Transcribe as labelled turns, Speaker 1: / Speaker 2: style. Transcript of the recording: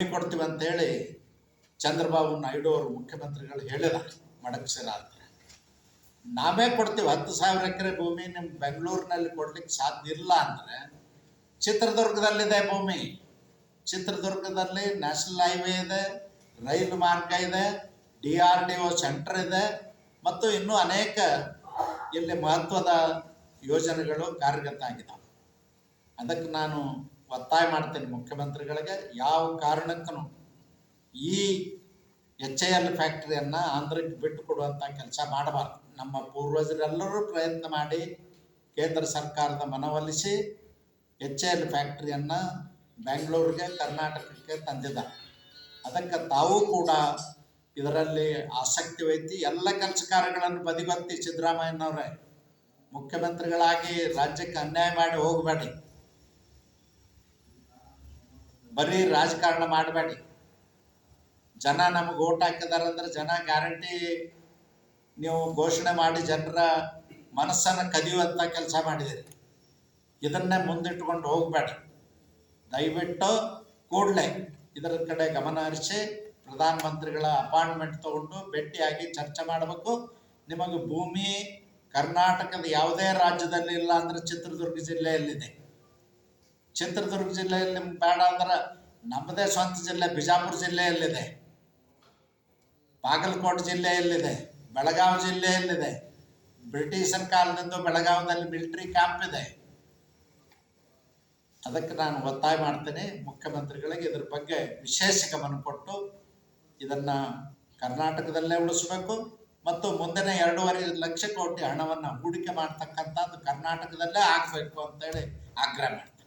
Speaker 1: ಕೊಡ್ತೀವಿ ಅಂತೇಳಿ ಚಂದ್ರಬಾಬು ನಾಯ್ಡು ಅವರು ಮುಖ್ಯಮಂತ್ರಿಗಳು ಹೇಳಿದ ಮಡಗ್ಸಿರ ಅಂತ ನಾವೇ ಕೊಡ್ತೀವಿ, ಹತ್ತು ಸಾವಿರ ಎಕರೆ ಭೂಮಿ ನಿಮ್ಮ ಬೆಂಗಳೂರಿನಲ್ಲಿ ಕೊಡ್ಲಿಕ್ಕೆ ಸಾಧ್ಯ ಇಲ್ಲ ಅಂದರೆ ಚಿತ್ರದುರ್ಗದಲ್ಲಿದೆ ಭೂಮಿ. ಚಿತ್ರದುರ್ಗದಲ್ಲಿ ನ್ಯಾಷನಲ್ ಹೈವೇ ಇದೆ, ರೈಲು ಮಾರ್ಗ ಇದೆ, D R D O center ಇದೆ, ಮತ್ತು ಇನ್ನೂ ಅನೇಕ ಇಲ್ಲಿ ಮಹತ್ವದ ಯೋಜನೆಗಳು ಕಾರ್ಯಗತ ಆಗಿದ್ದಾವೆ ಅದಕ್ಕೆ ನಾನು ಒತ್ತಾಯ ಮಾಡ್ತೇನೆ ಮುಖ್ಯಮಂತ್ರಿಗಳಿಗೆ ಯಾವ ಕಾರಣಕ್ಕೂ ಈ ಎಚ್ ಐ ಎಲ್ ಫ್ಯಾಕ್ಟ್ರಿಯನ್ನು ಆಂಧ್ರಕ್ಕೆ ಬಿಟ್ಟು ಕೊಡುವಂಥ ಕೆಲಸ ಮಾಡಬಾರ್ದು. ನಮ್ಮ ಪೂರ್ವಜರೆಲ್ಲರೂ ಪ್ರಯತ್ನ ಮಾಡಿ ಕೇಂದ್ರ ಸರ್ಕಾರದ ಮನವೊಲಿಸಿ ಎಚ್ ಐ ಎಲ್ ಫ್ಯಾಕ್ಟ್ರಿಯನ್ನು ಬೆಂಗಳೂರಿಗೆ, ಕರ್ನಾಟಕಕ್ಕೆ ತಂದಿದ್ದಾರೆ. ಅದಕ್ಕೆ ತಾವು ಕೂಡ ಇದರಲ್ಲಿ ಆಸಕ್ತಿ ವಹಿಸಿ ಎಲ್ಲ ಕೆಲಸ ಕಾರ್ಯಗಳನ್ನು ಬದಿಗೊತ್ತಿ ಸಿದ್ದರಾಮಯ್ಯನವರೇ ಮುಖ್ಯಮಂತ್ರಿಗಳಾಗಿ ರಾಜ್ಯಕ್ಕೆ ಅನ್ಯಾಯ ಮಾಡಿ ಹೋಗಬೇಡಿ. ಬರೀ ರಾಜಕಾರಣ ಮಾಡಬೇಡಿ. ಜನ ನಮಗೆ ಓಟ್ ಹಾಕಿದಾರಂದ್ರೆ ಜನ ಗ್ಯಾರಂಟಿ ನೀವು ಘೋಷಣೆ ಮಾಡಿ ಜನರ ಮನಸ್ಸನ್ನು ಕದಿಯುವಂಥ ಕೆಲಸ ಮಾಡಿದಿರಿ. ಇದನ್ನೇ ಮುಂದಿಟ್ಕೊಂಡು ಹೋಗಬೇಡಿ. ದಯವಿಟ್ಟು ಕೂಡಲೇ ಇದರ ಕಡೆ ಗಮನ ಹರಿಸಿ ಪ್ರಧಾನಮಂತ್ರಿಗಳ ಅಪಾಯಿಂಟ್ಮೆಂಟ್ ತಗೊಂಡು ಭೇಟಿಯಾಗಿ ಚರ್ಚೆ ಮಾಡಬೇಕು. ನಿಮಗೆ ಭೂಮಿ ಕರ್ನಾಟಕದ ಯಾವುದೇ ರಾಜ್ಯದಲ್ಲಿ ಇಲ್ಲ ಅಂದರೆ ಚಿತ್ರದುರ್ಗ ಜಿಲ್ಲೆಯಲ್ಲಿದೆ. ಚಿತ್ರದುರ್ಗ ಜಿಲ್ಲೆಯಲ್ಲಿ ನಿಮ್ಗೆ ಬೇಡ ಅಂದ್ರೆ ನಮ್ಮದೇ ಸ್ವಂತ ಜಿಲ್ಲೆ, ಬಿಜಾಪುರ ಜಿಲ್ಲೆಯಲ್ಲಿದೆ. ಬಾಗಲಕೋಟೆ ಜಿಲ್ಲೆಯಲ್ಲಿದೆ, ಬೆಳಗಾವಿ ಜಿಲ್ಲೆಯಲ್ಲಿದೆ. ಬ್ರಿಟಿಷರ ಕಾಲದಿಂದ ಬೆಳಗಾವಿನಲ್ಲಿ ಮಿಲಿಟರಿ ಕ್ಯಾಂಪ್ ಇದೆ. ಅದಕ್ಕೆ ನಾನು ಒತ್ತಾಯ ಮಾಡ್ತೇನೆ ಮುಖ್ಯಮಂತ್ರಿಗಳಿಗೆ ಇದ್ರ ಬಗ್ಗೆ ವಿಶೇಷ ಗಮನ ಕೊಟ್ಟು ಇದನ್ನು ಕರ್ನಾಟಕದಲ್ಲೇ ಉಳಿಸ್ಬೇಕು ಮತ್ತು ಮುಂದಿನ ಎರಡೂವರೆ ಲಕ್ಷ ಕೋಟಿ ಹಣವನ್ನು ಹೂಡಿಕೆ ಮಾಡ್ತಕ್ಕಂಥದ್ದು ಕರ್ನಾಟಕದಲ್ಲೇ ಆಗಬೇಕು ಅಂತೇಳಿ ಆಗ್ರಹ ಮಾಡ್ತೀನಿ.